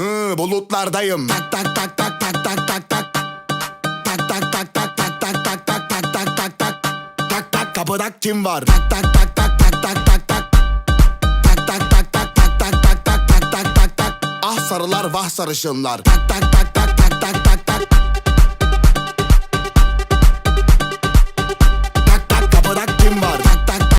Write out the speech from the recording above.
Hı, Bulutlardayım Tak tak tak tak tak tak tak tak Tak tak tak tak tak tak tak tak tak tak tak tak Tak tak kapıda kim var Tak tak tak tak tak tak tak tak Tak tak tak tak tak tak tak tak tak tak tak tak Ah sarılar vah sarışınlar Tak tak tak